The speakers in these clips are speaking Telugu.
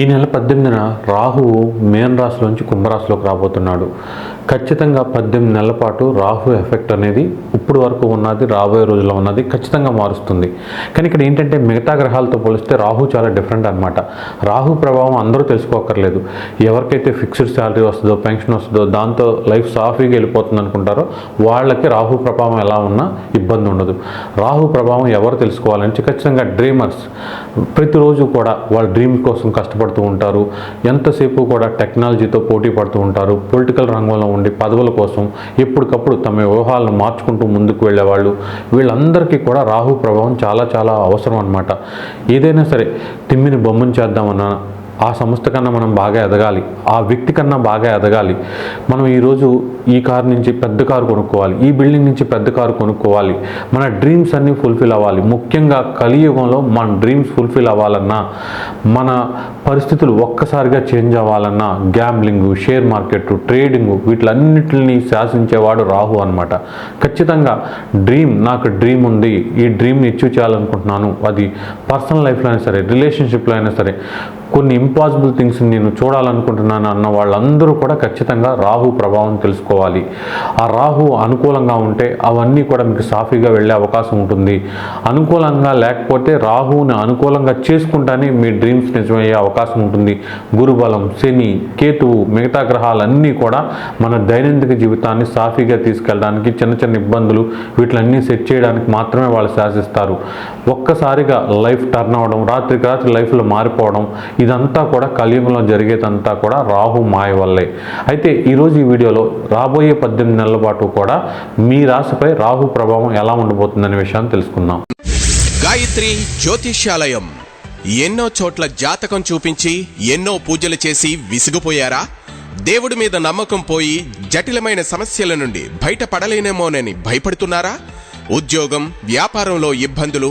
ఈ నెల పద్దెనిమిదిన రాహువు మేన్ రాశిలోంచి కుంభరాశిలోకి రాబోతున్నాడు. ఖచ్చితంగా పద్దెనిమిది నెలల పాటు రాహు ఎఫెక్ట్ అనేది ఇప్పుడు వరకు ఉన్నది రాబోయే రోజుల్లో ఉన్నది ఖచ్చితంగా మారుస్తుంది. కానీ ఇక్కడ ఏంటంటే మిగతా గ్రహాలతో పోలిస్తే రాహు చాలా డిఫరెంట్ అనమాట రాహు ప్రభావం అందరూ తెలుసుకోకర్లేదు. ఎవరికైతే ఫిక్స్డ్ శాలరీ వస్తుందో పెన్షన్ వస్తుందో దాంతో లైఫ్ సాఫీగా వెళ్ళిపోతుంది అనుకుంటారో వాళ్ళకి రాహు ప్రభావం ఎలా ఉన్నా ఇబ్బంది ఉండదు. రాహు ప్రభావం ఎవరు తెలుసుకోవాలంటే ఖచ్చితంగా డ్రీమర్స్ ప్రతిరోజు కూడా వాళ్ళ డ్రీమ్ కోసం కష్టపడుతూ ఉంటారు. ఎంతసేపు కూడా టెక్నాలజీతో పోటీ పడుతూ ఉంటారు. పొలిటికల్ రంగంలో ఉండి పదవుల కోసం ఎప్పటికప్పుడు తమ వ్యూహాలను మార్చుకుంటూ ముందుకు వెళ్ళేవాళ్ళు. వీళ్ళందరికీ కూడా రాహు ప్రభావం చాలా చాలా అవసరం అనమాట ఏదైనా సరే తిమ్మిని బొమ్మను చేద్దామన్నా ఆ సంస్థ కన్నా మనం బాగా ఎదగాలి ఆ వ్యక్తి కన్నా బాగా ఎదగాలి. మనం ఈరోజు ఈ కారు నుంచి పెద్ద కారు కొనుక్కోవాలి ఈ బిల్డింగ్ నుంచి పెద్ద కారు కొనుక్కోవాలి. మన డ్రీమ్స్ అన్నీ ఫుల్ఫిల్ అవ్వాలి. ముఖ్యంగా కలియుగంలో మన డ్రీమ్స్ ఫుల్ఫిల్ అవ్వాలన్నా మన పరిస్థితులు ఒక్కసారిగా చేంజ్ అవ్వాలన్నా గ్యాంబ్లింగ్ షేర్ మార్కెట్ ట్రేడింగ్ వీటిలన్నిటిని శాసించేవాడు రాహు అనమాట ఖచ్చితంగా డ్రీమ్ నాకు డ్రీమ్ ఉంది ఈ డ్రీమ్ని అచీవ్ చేయాలనుకుంటున్నాను. అది పర్సనల్ లైఫ్లో అయినా సరే రిలేషన్షిప్లో అయినా సరే కొన్ని ఇంపాసిబుల్ థింగ్స్ నేను చూడాలనుకుంటున్నాను అన్న వాళ్ళందరూ కూడా ఖచ్చితంగా రాహు ప్రభావం తెలుసుకోవాలి. ఆ రాహు అనుకూలంగా ఉంటే అవన్నీ కూడా మీకు సాఫీగా వెళ్ళే అవకాశం ఉంటుంది. అనుకూలంగా లేకపోతే రాహువుని అనుకూలంగా చేసుకుంటానే మీ డ్రీమ్స్ నిజమయ్యే అవకాశం ఉంటుంది. గురుబలం శని కేతువు మిగతా గ్రహాలన్నీ కూడా మన దైనందిక జీవితాన్ని సాఫీగా తీసుకెళ్ళడానికి చిన్న చిన్న ఇబ్బందులు వీటిలన్నీ సెట్ చేయడానికి మాత్రమే వాళ్ళు శాసిస్తారు. ఒక్కసారిగా లైఫ్ టర్న్ అవ్వడం రాత్రికి రాత్రి లైఫ్లో మారిపోవడం ఇదంతా కూడా కలియుగంలో జరిగేదంతా కూడా రాహు మాయ వల్లే. అయితే ఈరోజు ఈ వీడియోలో రాబోయే పద్దెనిమిది నెలల పాటు కూడా మీ రాశిపై రాహు ప్రభావం ఎలా ఉండబోతుందనే విషయాన్ని తెలుసుకుందాం. గాయత్రి జ్యోతిష్యాలయం. ఎన్నో చోట్ల జాతకం చూపించి ఎన్నో పూజలు చేసి విసిగిపోయారా? దేవుడి మీద నమ్మకం పోయి జటిలమైన సమస్యల నుండి బయటపడలేనేమోనని భయపడుతున్నారా? ఉద్యోగం వ్యాపారంలో ఇబ్బందులు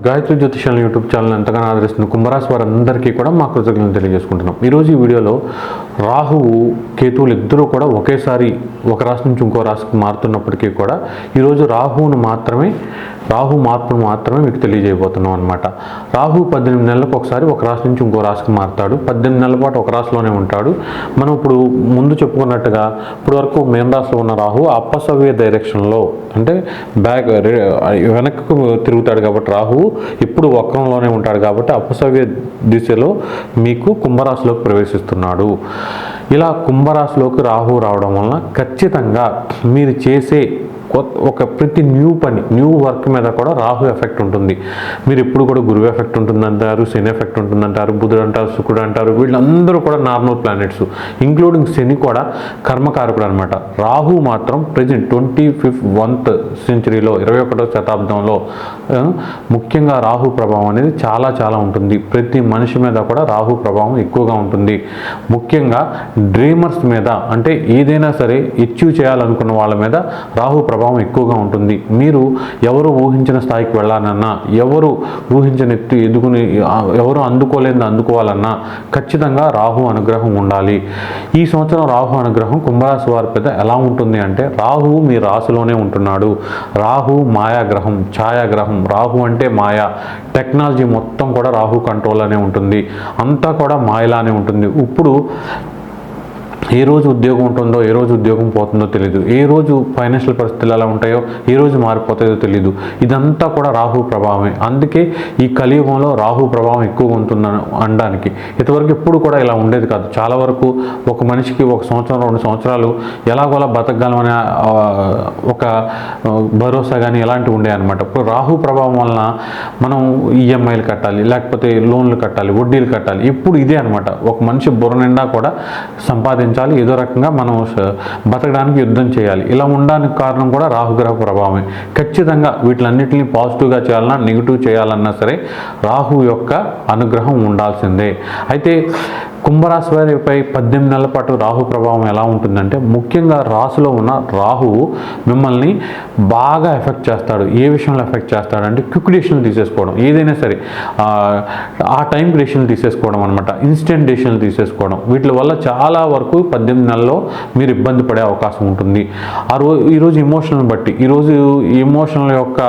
గాయత్రి జ్యోతిషాల యూట్యూబ్ ఛానల్ ఎంతగానో ఆదరిస్తున్న కుంభరాశి వారందరికీ కూడా మా కృతజ్ఞతలు తెలియజేసుకుంటున్నాం. ఈరోజు ఈ వీడియోలో రాహువు కేతువులు ఇద్దరూ కూడా ఒకేసారి ఒక రాశి నుంచి ఇంకో రాశికి మారుతున్నప్పటికీ కూడా ఈరోజు రాహువును మాత్రమే రాహు మార్పును మాత్రమే మీకు తెలియజేయబోతున్నాం అనమాట రాహు పద్దెనిమిది నెలలకు ఒకసారి ఒక రాశి నుంచి ఇంకో రాశికి మారుతాడు. పద్దెనిమిది నెలల పాటు ఒక రాశిలోనే ఉంటాడు. మనం ఇప్పుడు ముందు చెప్పుకున్నట్టుగా ఇప్పుడు వరకు మేన రాశిలో ఉన్న రాహు అప్పసవ్య డైరెక్షన్లో అంటే బ్యాక్ వెనక్కు తిరుగుతాడు కాబట్టి రాహు ఇప్పుడు వక్రంలోనే ఉంటాడు కాబట్టి అప్పసవ్య దిశలో మీకు కుంభరాశిలోకి ప్రవేశిస్తున్నాడు. ఇలా కుంభరాశిలోకి రాహు రావడం వలన ఖచ్చితంగా మీరు చేసే ఒక ప్రతి న్యూ పని న్యూ వర్క్ మీద కూడా రాహు ఎఫెక్ట్ ఉంటుంది. మీరు ఎప్పుడు కూడా గురువు ఎఫెక్ట్ ఉంటుందంటారు శని ఎఫెక్ట్ ఉంటుందంటారు బుధుడు అంటారు శుక్రుడు అంటారు వీళ్ళందరూ కూడా నార్మల్ ప్లానెట్స్ ఇంక్లూడింగ్ శని కూడా కర్మకారకుడు అనమాట రాహు మాత్రం ప్రజెంట్ ట్వంటీ ఫిఫ్త్ వంత్ సెంచరీలో ఇరవై ఒకటో శతాబ్దంలో ముఖ్యంగా రాహు ప్రభావం అనేది చాలా చాలా ఉంటుంది. ప్రతి మనిషి మీద కూడా రాహు ప్రభావం ఎక్కువగా ఉంటుంది. ముఖ్యంగా డ్రీమర్స్ మీద అంటే ఏదైనా సరే అచీవ్ చేయాలనుకున్న వాళ్ళ మీద రాహు ప్రభావం ఎక్కువగా ఉంటుంది. మీరు ఎవరు ఊహించిన స్థాయికి వెళ్ళాలన్నా ఎవరు ఊహించిన ఎత్తు ఎదుగుని ఎవరు అందుకోలేని అందుకోవాలన్నా ఖచ్చితంగా రాహు అనుగ్రహం ఉండాలి. ఈ సంవత్సరం రాహు అనుగ్రహం కుంభరాశి వారి పెద్ద ఎలా ఉంటుంది అంటే రాహు మీ రాశిలోనే ఉంటున్నాడు. రాహు మాయాగ్రహం ఛాయాగ్రహం. రాహు అంటే మాయా. టెక్నాలజీ మొత్తం కూడా రాహు కంట్రోల్లోనే ఉంటుంది. అంతా కూడా మాయలానే ఉంటుంది. ఇప్పుడు ఏ రోజు ఉద్యోగం ఉంటుందో ఏ రోజు ఉద్యోగం పోతుందో తెలియదు ఏ రోజు ఫైనాన్షియల్ పరిస్థితులు ఎలా ఉంటాయో ఏ రోజు మారిపోతాయో తెలియదు ఇదంతా కూడా రాహు ప్రభావమే. అందుకే ఈ కలియుగంలో రాహు ప్రభావం ఎక్కువగా ఉంటుందని అనడానికి. ఇంతవరకు ఎప్పుడు కూడా ఇలా ఉండేది కాదు. చాలా వరకు ఒక మనిషికి ఒక సంవత్సరం రెండు సంవత్సరాలు ఎలాగోలా బతకగలమనే ఒక భరోసా కానీ ఇలాంటివి ఉండే అనమాట. ఇప్పుడు రాహు ప్రభావం వలన మనం ఈఎంఐలు కట్టాలి లేకపోతే లోన్లు కట్టాలి వడ్డీలు కట్టాలి. ఇప్పుడు ఇదే అనమాట. ఒక మనిషి బుర్ర నిండా కూడా సంపాదించాలి ఏదో రకంగా మనం బతకడానికి యుద్ధం చేయాలి. ఇలా ఉండడానికి కారణం కూడా రాహుగ్రహ ప్రభావమే. ఖచ్చితంగా వీటిలన్నింటినీ పాజిటివ్గా చేయాలన్నా నెగిటివ్ చేయాలన్నా సరే రాహు యొక్క అనుగ్రహం ఉండాల్సిందే. అయితే కుంభరాశి వారిపై పద్దెనిమిది నెలల పాటు రాహు ప్రభావం ఎలా ఉంటుందంటే ముఖ్యంగా రాశిలో ఉన్న రాహువు మిమ్మల్ని బాగా ఎఫెక్ట్ చేస్తాడు. ఏ విషయంలో ఎఫెక్ట్ చేస్తాడంటే క్విక్ డెసిషన్లు తీసేసుకోవడం. ఏదైనా సరే ఆ, టైం టైంకి డెసిషన్లు తీసేసుకోవడం అనమాట ఇన్స్టెంట్ డెసిషన్లు తీసేసుకోవడం. వీటి వల్ల చాలా వరకు పద్దెనిమిది నెలల్లో మీరు ఇబ్బంది పడే అవకాశం ఉంటుంది. ఆ రోజు ఈరోజు ఇమోషనల్ బట్టి ఈరోజు ఇమోషనల్ యొక్క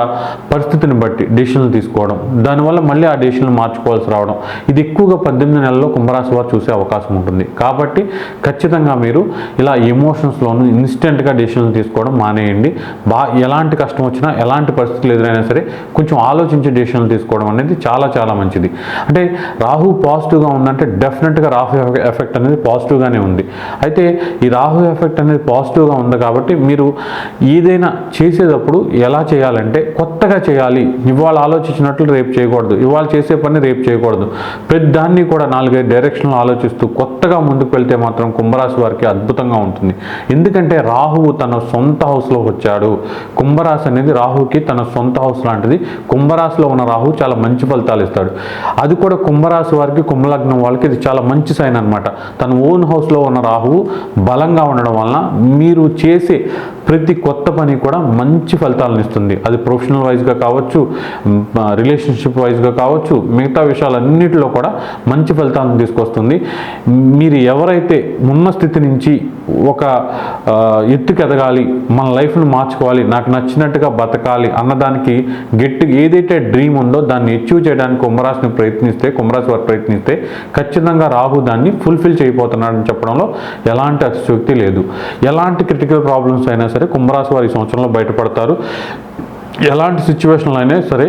పరిస్థితిని బట్టి డెసిషన్లు తీసుకోవడం దానివల్ల మళ్ళీ ఆ డెసిషన్లు మార్చుకోవాల్సి రావడం ఇది ఎక్కువగా పద్దెనిమిది నెలల్లో కుంభరాశి వారు చూసే అవకాశం ఉంటుంది. కాబట్టి ఖచ్చితంగా మీరు ఇలా ఎమోషన్స్లోనూ ఇన్స్టెంట్గా డెసిషన్లు తీసుకోవడం మానేయండి. బా ఎలాంటి కష్టం వచ్చినా ఎలాంటి పరిస్థితులు ఎదురైనా సరే కొంచెం ఆలోచించి డెసిషన్లు తీసుకోవడం అనేది చాలా చాలా మంచిది. అంటే రాహు పాజిటివ్గా ఉందంటే డెఫినెట్గా రాహు ఎఫెక్ట్ అనేది పాజిటివ్గానే ఉంది. అయితే ఈ రాహు ఎఫెక్ట్ అనేది పాజిటివ్గా ఉంది కాబట్టి మీరు ఏదైనా చేసేటప్పుడు ఎలా చేయాలంటే కొత్తగా చేయాలి. ఇవాళ ఆలోచించినట్లు రేపు చేయకూడదు. ఇవాళ చేసే పని రేపు చేయకూడదు. ప్రతి దాన్ని కూడా నాలుగైదు డైరెక్షన్లు ఆలోచిస్తూ కొత్తగా ముందుకు వెళ్తే మాత్రం కుంభరాశి వారికి అద్భుతంగా ఉంటుంది. ఎందుకంటే రాహువు తన సొంత హౌస్లో వచ్చాడు. కుంభరాశి అనేది రాహుకి తన సొంత హౌస్ లాంటిది. కుంభరాశిలో ఉన్న రాహు చాలా మంచి ఫలితాలు ఇస్తాడు. అది కూడా కుంభరాశి వారికి కుంభలగ్నం వాళ్ళకి ఇది చాలా మంచి సైన్ అనమాట తన ఓన్ హౌస్లో ఉన్న రాహు రాహువు బలంగా ఉండడం వలన మీరు చేసే ప్రతి కొత్త పని కూడా మంచి ఫలితాలను ఇస్తుంది. అది ప్రొఫెషనల్ వైజ్గా కావచ్చు రిలేషన్షిప్ వైజ్గా కావచ్చు మిగతా విషయాలన్నిటిలో కూడా మంచి ఫలితాలను తీసుకొస్తుంది. మీరు ఎవరైతే ఉన్న స్థితి నుంచి ఒక ఎత్తుకెదగాలి ఎత్తుకు ఎదగాలి మన లైఫ్ను మార్చుకోవాలి నాకు నచ్చినట్టుగా బతకాలి అన్నదానికి గట్టి ఏదైతే డ్రీమ్ ఉందో దాన్ని అచీవ్ చేయడానికి కుంభరాశిని ప్రయత్నిస్తే కుంభరాశి వారు ప్రయత్నిస్తే ఖచ్చితంగా రాహు దాన్ని ఫుల్ఫిల్ చేయబోతున్నాడని చెప్పడంలో ఎలాంటి అతిశక్తి లేదు. ఎలాంటి క్రిటికల్ ప్రాబ్లమ్స్ అయినా సరే కుంభరాశి వారు ఈ సంవత్సరంలో బయటపడతారు. ఎలాంటి సిచ్యువేషన్లు అయినా సరే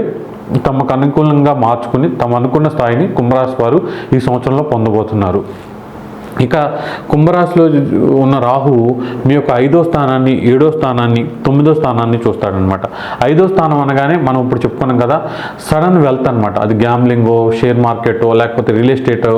తమకు అనుకూలంగా మార్చుకుని తమ అనుకున్న స్థాయిని కుంభరాశి వారు ఈ సంవత్సరంలో పొందబోతున్నారు. ఇక కుంభరాశిలో ఉన్న రాహు మీ యొక్క ఐదో స్థానాన్ని ఏడో స్థానాన్ని తొమ్మిదో స్థానాన్ని చూస్తాడనమాట ఐదో స్థానం అనగానే మనం ఇప్పుడు చెప్పుకున్నాం కదా సడన్ వెల్త్ అనమాట అది గ్యాంబ్లింగో షేర్ మార్కెటో లేకపోతే రియల్ ఎస్టేటో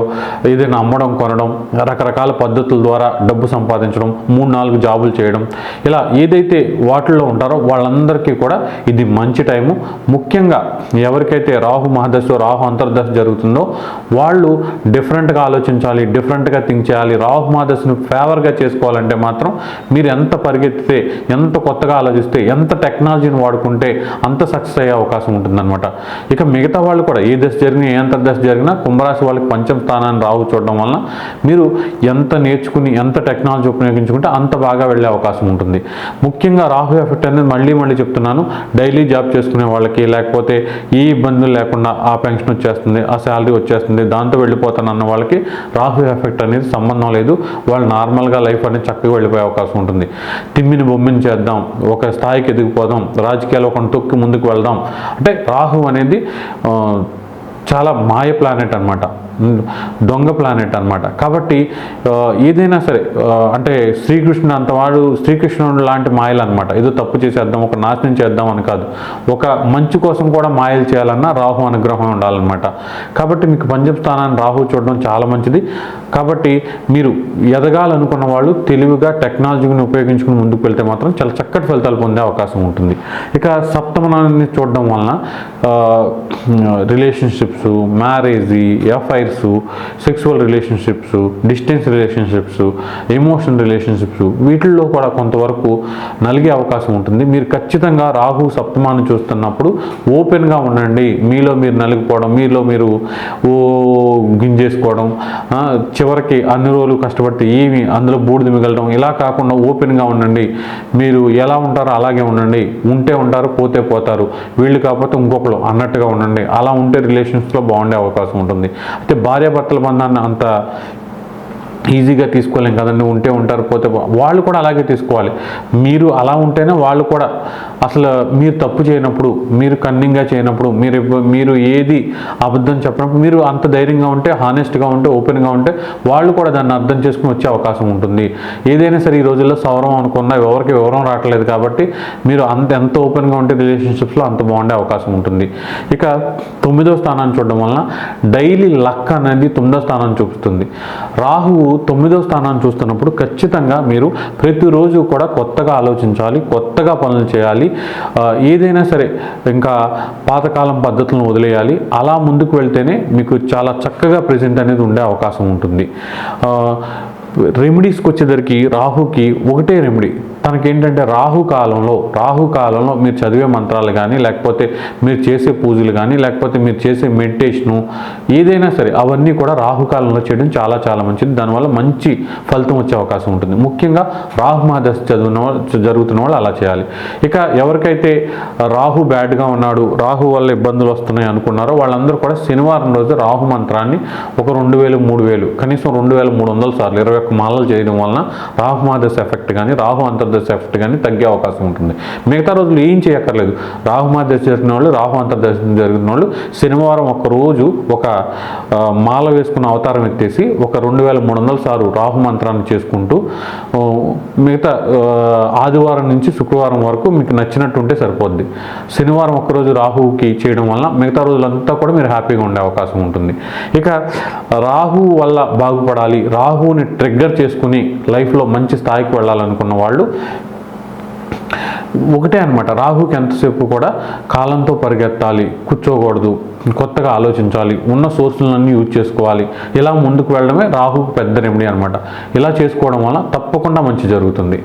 ఏదైనా అమ్మడం కొనడం రకరకాల పద్ధతుల ద్వారా డబ్బు సంపాదించడం మూడు నాలుగు జాబులు చేయడం ఇలా ఏదైతే వాటిల్లో ఉంటారో వాళ్ళందరికీ కూడా ఇది మంచి టైము. ముఖ్యంగా ఎవరికైతే రాహు మహాదశ రాహు అంతర్దశ జరుగుతుందో వాళ్ళు డిఫరెంట్గా ఆలోచించాలి డిఫరెంట్గా థింక్ చేయాలి రాహు మాదర్స్ని ఫేవర్గా చేసుకోవాలంటే మాత్రం మీరు ఎంత పరిగెత్తితే ఎంత కొత్తగా ఆలోచిస్తే ఎంత టెక్నాలజీని వాడుకుంటే అంత సక్సెస్ అయ్యే అవకాశం ఉంటుందన్నమాట. ఇక మిగతా వాళ్ళు కూడా ఏ దశ జరిగినా ఏ అంతర్దశ జరిగినా కుంభరాశి వాళ్ళకి పంచమ స్థానాన్ని రాహు చూడడం వలన మీరు ఎంత నేర్చుకుని ఎంత టెక్నాలజీ ఉపయోగించుకుంటే అంత బాగా వెళ్ళే అవకాశం ఉంటుంది. ముఖ్యంగా రాహు ఎఫెక్ట్ అనేది మళ్ళీ మళ్ళీ చెప్తున్నాను. డైలీ జాబ్ చేసుకునే వాళ్ళకి లేకపోతే ఏ ఇబ్బందులు లేకుండా ఆ పెన్షన్ వచ్చేస్తుంది ఆ శాలరీ వచ్చేస్తుంది దాంతో వెళ్ళిపోతాను అన్న వాళ్ళకి రాహు ఎఫెక్ట్ అనేది సంబంధం లేదు. వాళ్ళు నార్మల్గా లైఫ్ అనేది చక్కగా వెళ్ళిపోయే అవకాశం ఉంటుంది. తిమ్మిని బొమ్మిని చేద్దాం. ఒక స్థాయికి ఎదిగిపోదాం. రాజకీయాల్లో ఒక తొక్కి ముందుకు వెళ్దాం. అంటే రాహు అనేది చాలా మాయ ప్లానెట్ అనమాట దొంగ ప్లానెట్ అనమాట కాబట్టి ఏదైనా సరే అంటే శ్రీకృష్ణుడు అంతవాడు శ్రీకృష్ణుడు లాంటి మాయలు అనమాట ఏదో తప్పు చేసేద్దాం ఒక నాశనం చేద్దాం అని కాదు. ఒక మంచి కోసం కూడా మాయలు చేయాలన్నా రాహు అనుగ్రహం ఉండాలన్నమాట. కాబట్టి మీకు పంచమ స్థానాన్ని రాహు చూడడం చాలా మంచిది. కాబట్టి మీరు ఎదగాలనుకున్న వాళ్ళు తెలివిగా టెక్నాలజీని ఉపయోగించుకుని ముందుకు వెళ్తే మాత్రం చాలా చక్కటి ఫలితాలు పొందే అవకాశం ఉంటుంది. ఇక సప్తమనాన్ని చూడడం వలన relationships marriage affairs sexual relationships distance relationships emotion relationships వీటిల్లో కూడా కొంతవరకు నలిగే అవకాశం ఉంటుంది. మీరు ఖచ్చితంగా రాహు సప్తమాన్ని చూస్తున్నప్పుడు ఓపెన్గా ఉండండి. మీలో మీరు నలిగిపోవడం మీలో మీరు ఓ గింజేసుకోవడం చివరికి అన్ని రోజులు కష్టపడితే ఏమి అందులో బూడిద మిగలడం ఇలా కాకుండా ఓపెన్గా ఉండండి. మీరు ఎలా ఉంటారో అలాగే ఉండండి. ఉంటే ఉంటారు పోతే పోతారు. వీళ్ళు కాకపోతే ఇంకొకరు అన్నట్టుగా ఉండండి. అలా ఉంటే రిలేషన్స్లో బాగుండే అవకాశం ఉంటుంది. అయితే భార్యాభర్తల బంధాన్ని అంత ఈజీగా తీసుకోలేం కదండి ఉంటే ఉంటారు పోతే వాళ్ళు కూడా అలాగే తీసుకోవాలి. మీరు అలా ఉంటేనే వాళ్ళు కూడా అసలు మీరు తప్పు చేయనప్పుడు మీరు కన్నింగ్గా చేయనప్పుడు మీరు మీరు ఏది అబద్ధం చెప్పినప్పుడు మీరు అంత ధైర్యంగా ఉంటే హానెస్ట్గా ఉంటే ఓపెన్గా ఉంటే వాళ్ళు కూడా దాన్ని అర్థం చేసుకుని వచ్చే అవకాశం ఉంటుంది. ఏదైనా సరే ఈ రోజుల్లో సౌరం అనుకున్నా ఎవరికి వివరం రావట్లేదు కాబట్టి మీరు అంత ఎంత ఓపెన్గా ఉంటే రిలేషన్షిప్స్లో అంత బాగుండే అవకాశం ఉంటుంది. ఇక తొమ్మిదో స్థానాన్ని చూడడం వలన డైలీ లక్ అనేది తొమ్మిదో స్థానాన్ని చూపిస్తుంది. రాహువు తొమ్మిదో స్థానాన్ని చూస్తున్నప్పుడు ఖచ్చితంగా మీరు ప్రతిరోజు కూడా కొత్తగా ఆలోచించాలి కొత్తగా పనులు చేయాలి ఏదైనా సరే ఇంకా పాతకాలం పద్ధతులను వదిలేయాలి. అలా ముందుకు వెళ్తేనే మీకు చాలా చక్కగా ప్రజెంట్ అనేది ఉండే అవకాశం ఉంటుంది. రెమెడీస్కి వచ్చేసరికి రాహుకి ఒకటే రెమెడీ మనకేంటంటే రాహు కాలంలో రాహు కాలంలో మీరు చదివే మంత్రాలు కానీ లేకపోతే మీరు చేసే పూజలు కానీ లేకపోతే మీరు చేసే మెడిటేషను ఏదైనా సరే అవన్నీ కూడా రాహు కాలంలో చేయడం చాలా చాలా మంచిది. దానివల్ల మంచి ఫలితం వచ్చే అవకాశం ఉంటుంది. ముఖ్యంగా రాహు మహాదశ చదివిన వాళ్ళు జరుగుతున్న వాళ్ళు అలా చేయాలి. ఇక ఎవరికైతే రాహు బ్యాడ్గా ఉన్నాడు రాహు వల్ల ఇబ్బందులు వస్తున్నాయి అనుకున్నారో వాళ్ళందరూ కూడా శనివారం రోజు రాహు మంత్రాన్ని ఒక రెండు వేలు మూడు వేలు కనీసం రెండు వేల మూడు వందల సార్లు ఇరవై ఒక్క మాలలు చేయడం వలన రాహు మహాదశ ఎఫెక్ట్ కానీ రాహు అంతర్దశ ఎఫెక్ట్ కానీ తగ్గే అవకాశం ఉంటుంది. మిగతా రోజులు ఏం చేయక్కర్లేదు. రాహు మహాదశ జరిగిన వాళ్ళు రాహు అంతర్దశ జరిగిన వాళ్ళు శనివారం ఒక రోజు ఒక మాల వేసుకున్న అవతారం ఎత్తేసి ఒక రెండు వేల మూడు వందల సార్లు రాహు మంత్రాన్ని చేసుకుంటూ మిగతా ఆదివారం నుంచి శుక్రవారం వరకు మీకు నచ్చినట్టు ఉంటే సరిపోద్ది. శనివారం ఒక్కరోజు రాహుకి చేయడం వల్ల మిగతా రోజులంతా కూడా మీరు హ్యాపీగా ఉండే అవకాశం ఉంటుంది. ఇక రాహు వల్ల బాగుపడాలి రాహుని ట్రిగ్గర్ చేసుకుని లైఫ్లో మంచి స్థాయికి వెళ్ళాలనుకున్న వాళ్ళు ఒకటే అనమాట రాహుకి ఎంతసేపు కూడా కాలంతో పరిగెత్తాలి కూర్చోకూడదు కొత్తగా ఆలోచించాలి ఉన్న సోర్సులన్నీ యూజ్ చేసుకోవాలి. ఇలా ముందుకు వెళ్ళడమే రాహుకు పెద్ద రెమెడీ అనమాట ఇలా చేసుకోవడం వల్ల తప్పకుండా మంచి జరుగుతుంది.